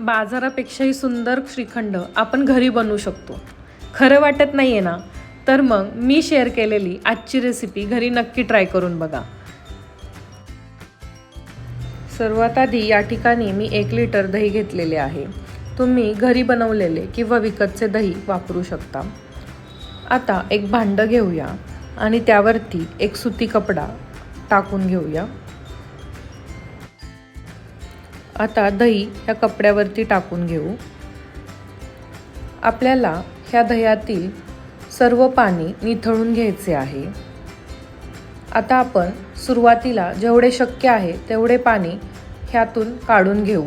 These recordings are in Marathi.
बाजारापेक्षाही सुंदर श्रीखंड आपण घरी बनवू शकतो. खरं वाटत नाही आहे ना? तर मग मी शेअर केलेली आजची रेसिपी घरी नक्की ट्राय करून बघा. सर्वात आधी या ठिकाणी मी एक लिटर दही घेतलेले आहे. तुम्ही घरी बनवलेले किंवा विकतचे दही वापरू शकता. आता एक भांडं घेऊया आणि त्यावरती एक सुती कपडा टाकून घेऊया. आता दही ह्या कपड्यावरती टाकून घेऊ. आपल्याला ह्या दह्यातील सर्व पाणी निथळून घ्यायचे आहे. आता आपण सुरुवातीला जेवढे शक्य आहे तेवढे पाणी ह्यातून काढून घेऊ.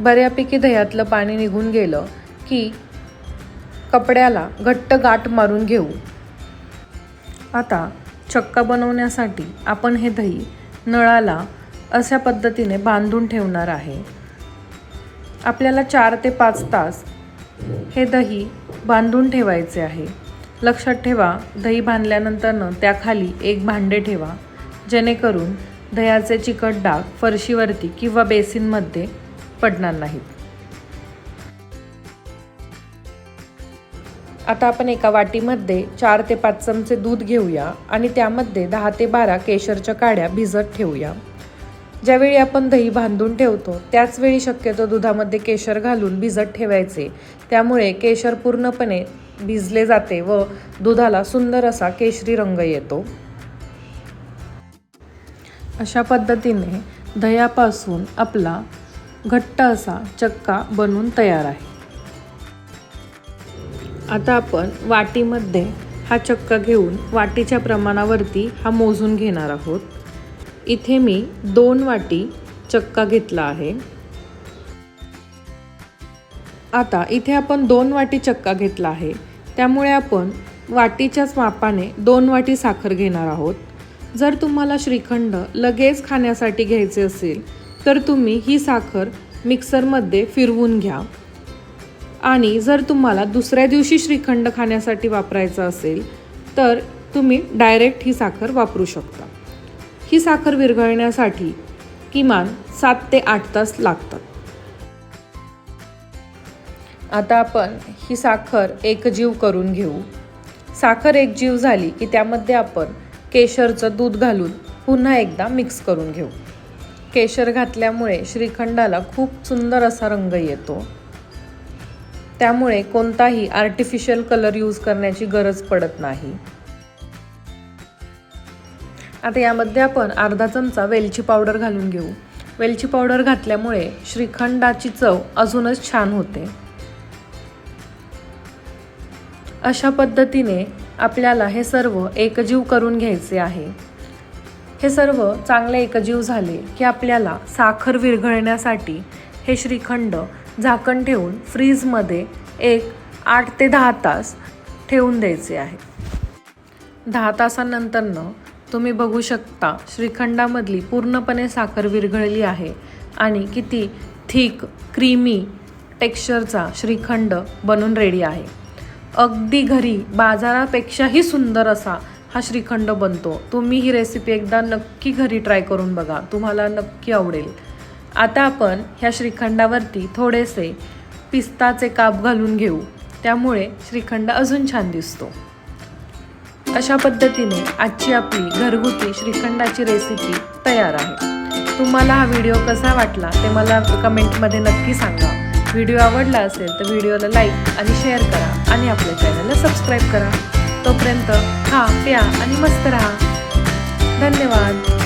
बऱ्यापैकी दह्यातलं पाणी निघून गेलं की कपड्याला घट्ट गाठ मारून घेऊ. आता चक्का बनवण्यासाठी आपण हे दही नळाला अशा पद्धतीने बांधून ठेवणार आहे. आपल्याला चार ते पाच तास हे दही बांधून ठेवायचे आहे. लक्षात ठेवा दही बांधल्यानंतरनं त्याखाली एक भांडे ठेवा जेणेकरून दह्याचे चिकट डाग फरशीवरती किंवा बेसिनमध्ये पडणार नाहीत. आता आपण एका वाटीमध्ये चार ते पाच चमचे दूध घेऊया आणि त्यामध्ये दहा ते बारा केशरच्या काड्या भिजत ठेवूया. ज्यावेळी आपण दही बांधून ठेवतो त्याच वेळी शक्यतो दुधामध्ये केशर घालून भिजत ठेवायचे. त्यामुळे केशर पूर्णपणे भिजले जाते व दुधाला सुंदर असा केशरी रंग येतो. अशा पद्धतीने दह्यापासून आपला घट्ट असा चक्का बनून तयार आहे. आता आपण वाटीमध्ये हा चक्का घेऊन वाटीच्या प्रमाणावरती हा मोजून घेणार आहोत. इथे मी दोन वाटी चक्का घेतला आहे. आता इथे आपण दोन वाटी चक्का घेतला आहे. त्यामुळे आपण वाटीच्याच मापाने दोन वाटी साखर घेणार आहोत. जर तुम्हाला श्रीखंड लगेच खाण्यासाठी घ्यायचे असेल तर तुम्ही ही साखर मिक्सरमध्ये फिरवून घ्या. आणि जर तुम्हाला दुसऱ्या दिवशी श्रीखंड खाण्यासाठी वापरायचं असेल तर तुम्ही डायरेक्ट ही साखर वापरू शकता. ही साखर विरघळण्यासाठी किमान सात ते आठ तास लागतात. आता आपण ही साखर एकजीव करून घेऊ. साखर एकजीव झाली की त्यामध्ये आपण केशरचं दूध घालून पुन्हा एकदा मिक्स करून घेऊ. केशर घातल्यामुळे श्रीखंडाला खूप सुंदर असा रंग येतो. त्यामुळे कोणताही आर्टिफिशियल कलर यूज करण्याची गरज पडत नाही. आता यामध्ये आपण अर्धा चमचा वेलची पावडर घालून घेऊ. वेलची पावडर घातल्यामुळे श्रीखंडाची चव अजूनच छान होते. अशा पद्धतीने आपल्याला हे सर्व एकजीव करून घ्यायचे आहे. हे सर्व चांगले एकजीव झाले की आपल्याला साखर विरघळण्यासाठी हे श्रीखंड झाकण ठेवून फ्रीजमध्ये एक आठ ते दहा तास ठेवून द्यायचे आहे. दहा तासानंतरनं तुम्ही बघू शकता श्रीखंडामधली पूर्णपणे साखर विरघळली आहे आणि किती थिक क्रीमी टेक्स्चरचा श्रीखंड बनून रेडी आहे. अगदी घरी बाजारापेक्षाही सुंदर असा हा श्रीखंड बनतो. तुम्ही ही रेसिपी एकदा नक्की घरी ट्राय करून बघा. तुम्हाला नक्की आवडेल. आता आपण ह्या श्रीखंडावरती थोडेसे पिस्ताचे काप घालून घेऊ. त्यामुळे श्रीखंड अजून छान दिसतो. अशा पद्धतीने आजची आपली घरगुती श्रीखंडाची रेसिपी तयार आहे. तुम्हाला हा व्हिडिओ कसा वाटला ते मला कमेंटमध्ये नक्की सांगा. व्हिडिओ आवडला असेल तर व्हिडिओला लाईक आणि शेअर करा आणि आपल्या चॅनलला सबस्क्राईब करा. तोपर्यंत खा प्या आणि मस्त राहा. धन्यवाद.